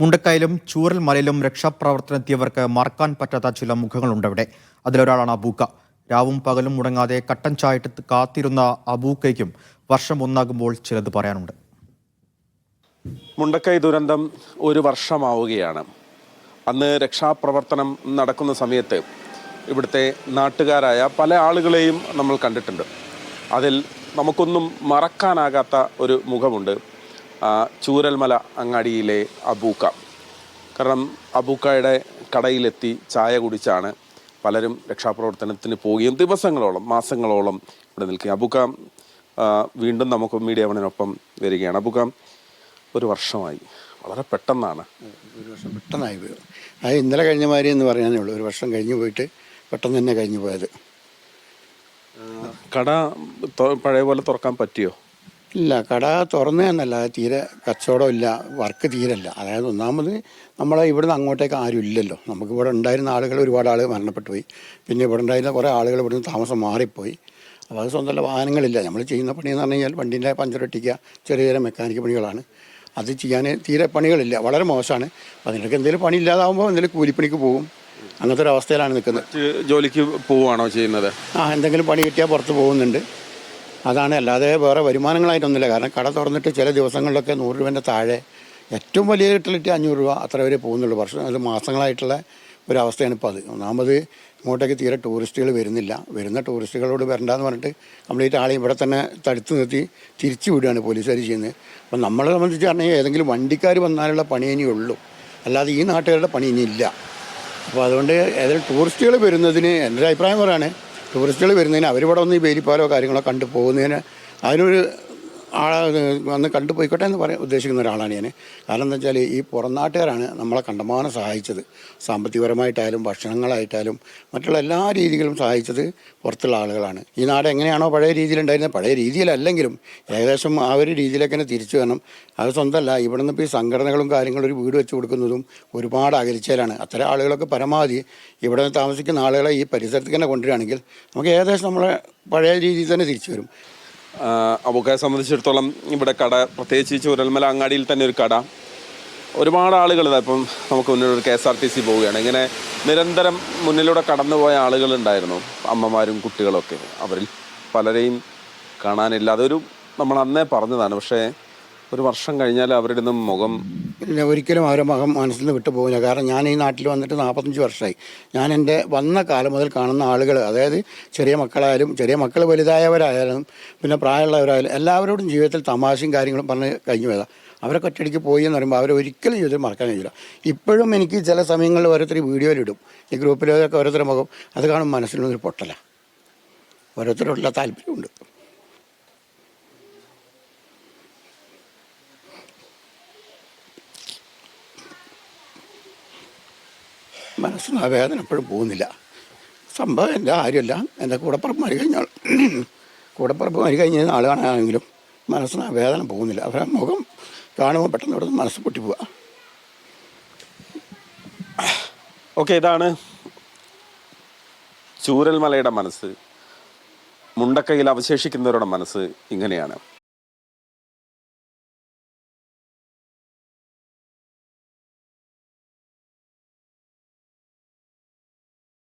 മുണ്ടക്കയിലും ചൂരൽ മലയിലും രക്ഷാപ്രവർത്തനത്തിയവർക്ക് മറക്കാൻ പറ്റാത്ത ചില മുഖങ്ങളുണ്ട് ഇവിടെ അതിലൊരാളാണ് അബൂക്ക. രാവും പകലും മുടങ്ങാതെ കട്ടൻ ചായട്ട് കാത്തിരുന്ന അബൂക്കയ്ക്കും വർഷം ഒന്നാകുമ്പോൾ ചിലത് പറയാനുണ്ട്. മുണ്ടക്കൈ ദുരന്തം ഒരു വർഷമാവുകയാണ്. അന്ന് രക്ഷാപ്രവർത്തനം നടക്കുന്ന സമയത്ത് ഇവിടുത്തെ നാട്ടുകാരായ പല ആളുകളെയും നമ്മൾ കണ്ടിട്ടുണ്ട്. അതിൽ നമുക്കൊന്നും മറക്കാനാകാത്ത ഒരു മുഖമുണ്ട്. ചൂരൽമല അങ്ങാടിയിലെ അബൂക്ക. കാരണം അബൂക്കയുടെ കടയിലെത്തി ചായ കുടിച്ചാണ് പലരും രക്ഷാപ്രവർത്തനത്തിന് പോവുകയും ദിവസങ്ങളോളം മാസങ്ങളോളം ഇവിടെ നിൽക്കുകയും അബൂക്ക വീണ്ടും നമുക്ക് മീഡിയ വണിനൊപ്പം വരികയാണ്. അബൂക്ക ഒരു വർഷമായി. വളരെ പെട്ടെന്നാണ്. ഒരു വർഷം പെട്ടെന്നായി പോയത് അത് ഇന്നലെ കഴിഞ്ഞ മാതിരി എന്ന് പറയാനേ ഉള്ളൂ. ഒരു വർഷം കഴിഞ്ഞു പോയിട്ട് പെട്ടെന്ന് തന്നെ കഴിഞ്ഞു പോയത്. കട പഴയ പോലെ തുറക്കാൻ പറ്റിയോ? ഇല്ല കട തുറന്നു എന്നല്ല തീരെ കച്ചവടം ഇല്ല വർക്ക് തീരല്ല അതായത് ഒന്നാമത് നമ്മളെ ഇവിടുന്ന് അങ്ങോട്ടേക്ക് ആരും ഇല്ലല്ലോ. നമുക്ക് ഇവിടെ ഉണ്ടായിരുന്ന ആളുകൾ ഒരുപാട് ആളുകൾ മരണപ്പെട്ടു പോയി പിന്നെ ഇവിടെ ഉണ്ടായിരുന്ന കുറേ ആളുകൾ ഇവിടുന്ന് താമസം മാറിപ്പോയി. അപ്പോൾ അത് സ്വന്തമുള്ള വാഹനങ്ങളില്ല. നമ്മൾ ചെയ്യുന്ന പണി എന്ന് പറഞ്ഞു കഴിഞ്ഞാൽ വണ്ടിന്റെ പഞ്ചറൊട്ടിക്കുക ചെറിയ ചെറിയ മെക്കാനിക് പണികളാണ്. അത് ചെയ്യാൻ തീരെ പണികളില്ല. വളരെ മോശമാണ്. അപ്പോൾ അതിനൊക്കെ എന്തെങ്കിലും പണി ഇല്ലാതാവുമ്പോൾ എന്തെങ്കിലും കൂലിപ്പണിക്ക് പോകും. അങ്ങനത്തെ ഒരു അവസ്ഥയിലാണ് നിൽക്കുന്നത്. ജോലിക്ക് പോവുകയാണോ ചെയ്യുന്നത്? ആ എന്തെങ്കിലും പണി കിട്ടിയാൽ പുറത്ത് പോകുന്നുണ്ട്. അതാണ് അല്ലാതെ വേറെ വരുമാനങ്ങളായിട്ടൊന്നുമില്ല. കാരണം കട തുറന്നിട്ട് ചില ദിവസങ്ങളിലൊക്കെ നൂറ് രൂപേന്റെ താഴെ ഏറ്റവും വലിയ കിട്ടലിട്ട് അഞ്ഞൂറ് രൂപ അത്ര വരെ പോകുന്നുള്ളൂ. വർഷം അത് മാസങ്ങളായിട്ടുള്ള ഒരു അവസ്ഥയാണ് ഇപ്പോൾ അത്. ഒന്നാമത് ഇങ്ങോട്ടേക്ക് തീരെ ടൂറിസ്റ്റുകൾ വരുന്നില്ല. വരുന്ന ടൂറിസ്റ്റുകളോട് വരണ്ടെന്ന് പറഞ്ഞിട്ട് കംപ്ലീറ്റ് ആളെ ഇവിടെ തന്നെ തടുത്ത് നിർത്തി തിരിച്ചു വിടുകയാണ് പോലീസുകാർ ചെയ്യുന്നത്. അപ്പം നമ്മളെ സംബന്ധിച്ച് പറഞ്ഞാൽ ഏതെങ്കിലും വണ്ടിക്കാർ വന്നാലുള്ള പണി ഇനി ഉള്ളൂ. അല്ലാതെ ഈ നാട്ടുകാരുടെ പണി ഇനിയില്ല അപ്പോൾ അതുകൊണ്ട് ഏതെങ്കിലും ടൂറിസ്റ്റുകൾ വരുന്നതിന് എന്റെ അഭിപ്രായം പറയാണ് ടൂറിസ്റ്റുകൾ വരുന്നതിന് അവരിവിടെ വന്ന് ഈ വേലിപ്പാലോ കാര്യങ്ങളോ കണ്ടു പോകുന്നതിന് അതിനൊരു ആളെ വന്ന് കണ്ടു പോയിക്കോട്ടെ എന്ന് പറയാൻ ഉദ്ദേശിക്കുന്ന ഒരാളാണ് ഞാൻ. കാരണം എന്താ വെച്ചാൽ ഈ പുറം നാട്ടുകാരാണ് നമ്മളെ കണ്ടമാനം സഹായിച്ചത്. സാമ്പത്തികപരമായിട്ടായാലും ഭക്ഷണങ്ങളായിട്ടായാലും മറ്റുള്ള എല്ലാ രീതികളും സഹായിച്ചത് പുറത്തുള്ള ആളുകളാണ്. ഈ നാട് എങ്ങനെയാണോ പഴയ രീതിയിലുണ്ടായിരുന്നത് പഴയ രീതിയിലല്ലെങ്കിലും ഏകദേശം ആ ഒരു രീതിയിലേക്ക് തന്നെ തിരിച്ചു വരണം. അത് സ്വന്തമല്ല ഇവിടെ നിന്ന് ഈ സംഘടനകളും കാര്യങ്ങളും ഒരു വീട് വെച്ച് കൊടുക്കുന്നതും ഒരുപാട് അകലിച്ചാലാണ് അത്തരം ആളുകളൊക്കെ പരമാവധി ഇവിടെ നിന്ന് താമസിക്കുന്ന ആളുകളെ ഈ പരിസരത്തേക്ക് തന്നെ കൊണ്ടുവരികയാണെങ്കിൽ നമുക്ക് ഏകദേശം നമ്മളെ പഴയ രീതിയിൽ തന്നെ തിരിച്ചു വരും. അബൂക്കയെ സംബന്ധിച്ചിടത്തോളം ഇവിടെ കട പ്രത്യേകിച്ച് ചൂരൽമല അങ്ങാടിയിൽ തന്നെ ഒരു കട. ഒരുപാട് ആളുകൾ ഇപ്പം നമുക്ക് മുന്നിൽ ഒരു K S R T C പോവുകയാണ്. ഇങ്ങനെ നിരന്തരം മുന്നിലൂടെ കടന്നുപോയ ആളുകളുണ്ടായിരുന്നു അമ്മമാരും കുട്ടികളൊക്കെ. അവരിൽ പലരെയും കാണാനില്ല. അതൊരു നമ്മൾ അന്നേ പറഞ്ഞതാണ്. പക്ഷേ ഒരു വർഷം കഴിഞ്ഞാൽ അവരുടെ മുഖം പിന്നെ ഒരിക്കലും അവരെ മുഖം മനസ്സിൽ നിന്ന് വിട്ടു കാരണം ഞാൻ ഈ നാട്ടിൽ വന്നിട്ട് നാൽപ്പത്തഞ്ച് വർഷമായി. ഞാൻ എന്റെ വന്ന കാലം മുതൽ കാണുന്ന ആളുകൾ അതായത് ചെറിയ മക്കളായാലും ചെറിയ മക്കൾ വലുതായവരായാലും പിന്നെ പ്രായമുള്ളവരായാലും എല്ലാവരോടും ജീവിതത്തിൽ തമാശയും കാര്യങ്ങളും പറഞ്ഞ് കഴിഞ്ഞു പോയതാണ് അവരൊക്കെ ഒറ്റയടിക്ക് പോയി എന്ന് പറയുമ്പോൾ അവരെ ഒരിക്കലും ജീവിതത്തിൽ മറക്കാൻ കഴിയില്ല. ഇപ്പോഴും എനിക്ക് ചില സമയങ്ങളിൽ ഓരോരുത്തർ വീഡിയോയിലിടും. ഈ ഗ്രൂപ്പിലൊക്കെ ഓരോരുത്തരുടെ മുഖം. അത് കാണും മനസ്സിലൊരു പൊട്ടല. ഓരോരുത്തരോടുള്ള താല്പര്യമുണ്ട്. മനസ്സിന് ആ വേദന എപ്പോഴും പോകുന്നില്ല. സംഭവം എന്റെ ആരുമല്ല എന്റെ കൂടപ്പുറപ്പ് മരി കഴിഞ്ഞാൽ കൂടപ്പുറപ്പ് മരി കഴിഞ്ഞ ആളുകളാണെങ്കിലും മനസ്സിന് ആ വേദന പോകുന്നില്ല. അവരെ മുഖം കാണുമ്പോൾ പെട്ടെന്ന് ഇവിടെ മനസ്സ് പൊട്ടിപ്പോവുക ഓക്കെ ഇതാണ് ചൂരൽമലയുടെ മനസ്സ്. മുണ്ടക്കയിൽ അവശേഷിക്കുന്നവരുടെ മനസ്സ് ഇങ്ങനെയാണ്.